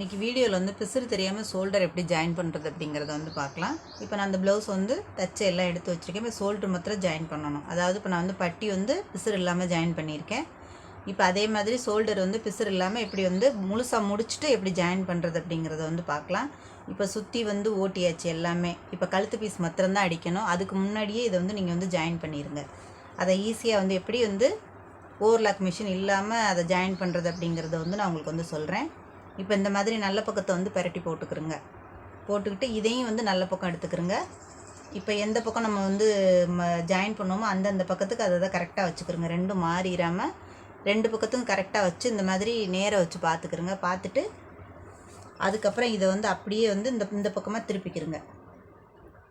இன்றைக்கி வீடியோவில் வந்து பிசுறு தெரியாமல் ஷோல்டர் எப்படி ஜாயின் பண்ணுறது அப்படிங்கிறத வந்து பார்க்கலாம். இப்போ நான் அந்த ப்ளவுஸ் வந்து தச்சு எல்லாம் எடுத்து வச்சுருக்கேன். இப்போ ஷோல்டர் மாத்திரம் ஜாயின் பண்ணணும். அதாவது இப்போ நான் வந்து பட்டி வந்து பிசுறு இல்லாமல் ஜாயின் பண்ணியிருக்கேன். இப்போ அதே மாதிரி ஷோல்டர் வந்து பிசுறு இல்லாமல் எப்படி வந்து முழுசாக முடிச்சுட்டு எப்படி ஜாயின் பண்ணுறது அப்படிங்கிறத வந்து பார்க்கலாம். இப்போ சுற்றி வந்து ஓட்டியாச்சு எல்லாமே. இப்போ கழுத்து பீஸ் மாத்திரம்தான் அடிக்கணும். அதுக்கு முன்னாடியே இதை வந்து நீங்கள் வந்து ஜாயின் பண்ணிடுங்க அதை ஈஸியாக வந்து எப்படி வந்து ஓவர்லாக் மிஷின் இல்லாமல் அதை ஜாயின் பண்ணுறது அப்படிங்கிறத வந்து நான் உங்களுக்கு வந்து சொல்கிறேன் இப்போ இந்த மாதிரி நல்ல பக்கத்தை வந்து பரட்டி போட்டுக்கிறோங்க. போட்டுக்கிட்டு இதையும் வந்து நல்ல பக்கம் எடுத்துக்கிறோங்க. இப்போ எந்த பக்கம் நம்ம வந்து ஜாயின் பண்ணுவோமோ அந்தந்த பக்கத்துக்கு அதை தான் கரெக்டாக வச்சுக்கிறோங்க. ரெண்டும் மாறிடாமல் ரெண்டு பக்கத்துக்கும் கரெக்டாக வச்சு இந்த மாதிரி நேராக வச்சு பார்த்துக்கிறோங்க பார்த்துட்டு அதுக்கப்புறம் இதை வந்து அப்படியே வந்து இந்த இந்த பக்கமாக திருப்பிக்கிறோங்க.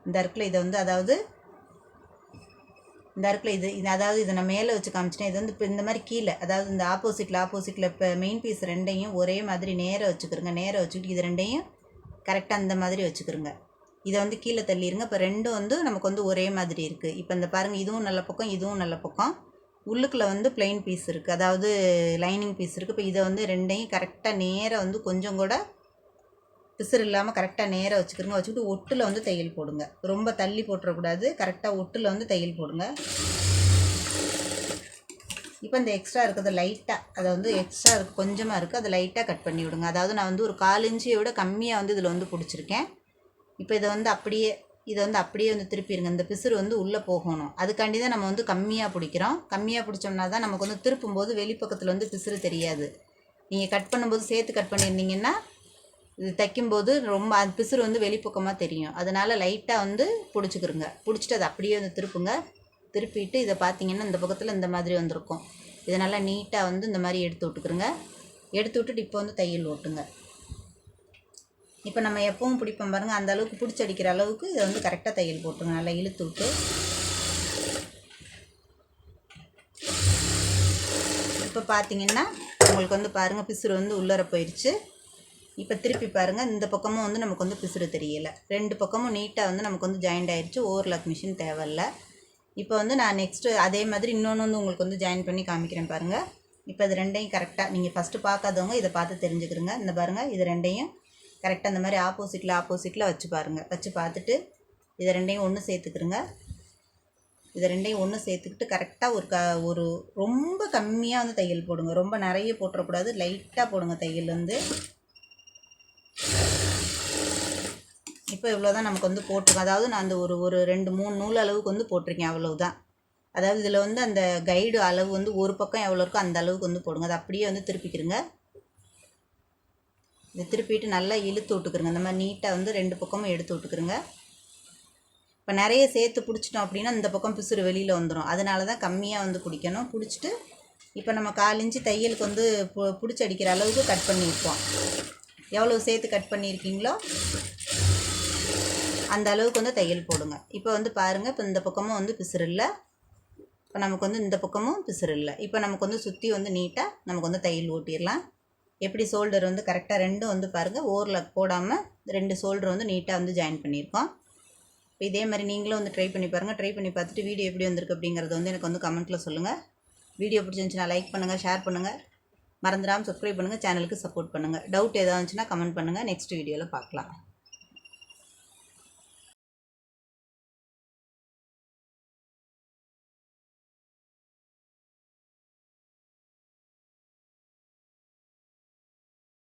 இந்த இடத்துல இதை வந்து அதாவது இந்த இடத்துல இது இது அதாவது இதை நான் மேலே வச்சு காமிச்சிட்டேன். இது வந்து இப்போ இந்த மாதிரி கீழே அதாவது இந்த ஆப்போசிட்டில் ஆப்போசிட்டில் இப்போ மெயின் பீஸ் ரெண்டையும் ஒரே மாதிரி நேராக வச்சுக்கிறோங்க நேராக வச்சுக்கிட்டு இது ரெண்டையும் கரெக்டாக அந்த மாதிரி வச்சுக்கிறோங்க இதை வந்து கீழே தள்ளிடுங்க இப்போ ரெண்டும் வந்து நமக்கு வந்து ஒரே மாதிரி இருக்குது இப்போ இந்த பாருங்கள் இதுவும் நல்ல பக்கம் இதுவும் நல்ல பக்கம். உள்ளுக்குள்ளே வந்து பிளெயின் பீஸ் இருக்குது அதாவது லைனிங் பீஸ் இருக்குது இப்போ இதை வந்து ரெண்டையும் கரெக்டாக நேராக வந்து கொஞ்சம் கூட பிசுறு இல்லாமல் கரெக்டாக நேராக வச்சுக்கிறோங்க வச்சுக்கிட்டு ஒட்டில் வந்து தையல் போடுங்க. ரொம்ப தள்ளி போட்டுறக்கூடாது. கரெக்டாக ஒட்டில் வந்து தையல் போடுங்க. இப்போ இந்த எக்ஸ்ட்ரா இருக்கிறது லைட்டாக அதை வந்து எக்ஸ்ட்ரா இருக்குது கொஞ்சமாக இருக்குது அதை லைட்டாக கட் பண்ணி விடுங்க. அதாவது நான் வந்து ஒரு கால் இன்ச்சியை விட கம்மியாக வந்து இதில் வந்து பிடிச்சிருக்கேன். இப்போ இதை வந்து அப்படியே இதை வந்து அப்படியே வந்து திருப்பிடுங்க இந்த பிசுறு வந்து உள்ளே போகணும். அதுக்காண்டி தான் நம்ம வந்து கம்மியாக பிடிக்கிறோம். கம்மியாக பிடிச்சோம்னா தான் நமக்கு வந்து திருப்பும்போது வெளிப்பக்கத்தில் வந்து பிசுறு தெரியாது. நீங்கள் கட் பண்ணும்போது சேர்த்து கட் பண்ணியிருந்தீங்கன்னா தைக்கும்போது ரொம்ப அது பிசுறு வந்து வெளிப்பக்கமாக தெரியும். அதனால் லைட்டாக வந்து பிடிச்சிக்கிறோங்க பிடிச்சிட்டு அதை அப்படியே வந்து திருப்புங்க. திருப்பிட்டு இதை பார்த்தீங்கன்னா இந்த பக்கத்தில் இந்த மாதிரி வந்திருக்கும். இதை நல்லா நீட்டாக வந்து இந்த மாதிரி எடுத்து விட்டுக்கிருங்க. எடுத்து விட்டுட்டு இப்போ வந்து தையல் ஓட்டுங்க. இப்போ நம்ம எப்பவும் பிடிப்போம் பாருங்கள் அந்த அளவுக்கு பிடிச்சி அடிக்கிற அளவுக்கு இதை வந்து கரெக்டாக தையல் போட்டுருங்க. நல்லா இழுத்து விட்டு. இப்போ பார்த்தீங்கன்னா உங்களுக்கு வந்து பாருங்கள் பிசுறு வந்து உள்ளர போயிடுச்சு இப்போ திருப்பி பாருங்கள் இந்த பக்கமும் வந்து நமக்கு வந்து பிசுறு தெரியலை. ரெண்டு பக்கமும் நீட்டாக வந்து நமக்கு வந்து ஜாயிண்ட் ஆயிடுச்சு ஓவர்லாக் மிஷின் தேவையில்ல. இப்போ வந்து நான் நெக்ஸ்ட்டு அதே மாதிரி இன்னொன்று வந்து உங்களுக்கு வந்து ஜாயின் பண்ணி காமிக்கிறேன் பாருங்கள் இப்போ இது ரெண்டையும் கரெக்டாக நீங்கள் ஃபஸ்ட்டு பார்க்காதவங்க இதை பார்த்து தெரிஞ்சுக்கிறங்க இந்த பாருங்கள் இது ரெண்டையும் கரெக்டாக இந்த மாதிரி ஆப்போசிட்டில் ஆப்போசிட்டில் வச்சு பாருங்கள் வச்சு பார்த்துட்டு இதை ரெண்டையும் ஒன்று சேர்த்துக்கிறங்க இதை ரெண்டையும் ஒன்று சேர்த்துக்கிட்டு கரெக்டாக ஒரு க ஒரு ரொம்ப கம்மியாக வந்து தையல் போடுங்க. ரொம்ப நிறைய போட்டுறக்கூடாது. லைட்டாக போடுங்க தையல் வந்து. இப்போ இவ்வளோ தான் நமக்கு வந்து போட்டிருக்கோம். அதாவது நான் அந்த ஒரு ஒரு ரெண்டு மூணு நூல் அளவுக்கு வந்து போட்டிருக்கேன் அவ்வளவுதான். அதாவது இதில் வந்து அந்த கைடு அளவு வந்து ஒரு பக்கம் எவ்வளோ இருக்கோ அந்த அளவுக்கு வந்து போடுங்க. அதை அப்படியே வந்து திருப்பிக்கிறங்க இதை திருப்பிட்டு நல்லா இழுத்து விட்டுக்கிறங்க இந்த மாதிரி நீட்டாக வந்து ரெண்டு பக்கமும் எடுத்து விட்டுக்கிறங்க இப்போ நிறைய சேர்த்து பிடிச்சிட்டோம் அப்படின்னா இந்த பக்கம் பிசுறு வெளியில் வந்துடும் அதனால தான் கம்மியாக வந்து பிடிக்கணும் பிடிச்சிட்டு இப்போ நம்ம கால் தையலுக்கு வந்து பிடிச்சி அடிக்கிற அளவுக்கு கட் பண்ணி வைப்போம். எவ்வளோ சேர்த்து கட் பண்ணியிருக்கீங்களோ அந்த அளவுக்கு வந்து தையல் போடுங்க. இப்போ வந்து பாருங்கள் இப்போ இந்த பக்கமும் வந்து பிசுறு இல்லை இப்போ நமக்கு வந்து இந்த பக்கமும் பிசுறு இல்லை இப்போ நமக்கு வந்து சுற்றி வந்து நீட்டாக நமக்கு வந்து தையல் ஓட்டிடலாம். எப்படி ஷோல்டர் வந்து கரெக்டாக ரெண்டும் வந்து பாருங்கள் ஓரில் போடாமல் ரெண்டு ஷோல்டர் வந்து நீட்டாக வந்து ஜாயின் பண்ணியிருக்கோம். இப்போ இதே மாதிரி நீங்களும் வந்து ட்ரை பண்ணி பாருங்கள் ட்ரை பண்ணி பார்த்துட்டு வீடியோ எப்படி வந்திருக்கு அப்படிங்கிறத வந்து எனக்கு வந்து கமெண்ட்டில் சொல்லுங்கள் வீடியோ பிடிச்சிருந்துச்சுன்னா லைக் பண்ணுங்கள் ஷேர் பண்ணுங்கள் மறந்துடாமல் சப்ஸ்கிரைப் பண்ணுங்கள் சேனலுக்கு சப்போர்ட் பண்ணுங்கள் டவுட் ஏதாவது இருந்துச்சுன்னா கமெண்ட் பண்ணுங்கள் நெக்ஸ்ட் வீடியோவில் பார்க்கலாம்.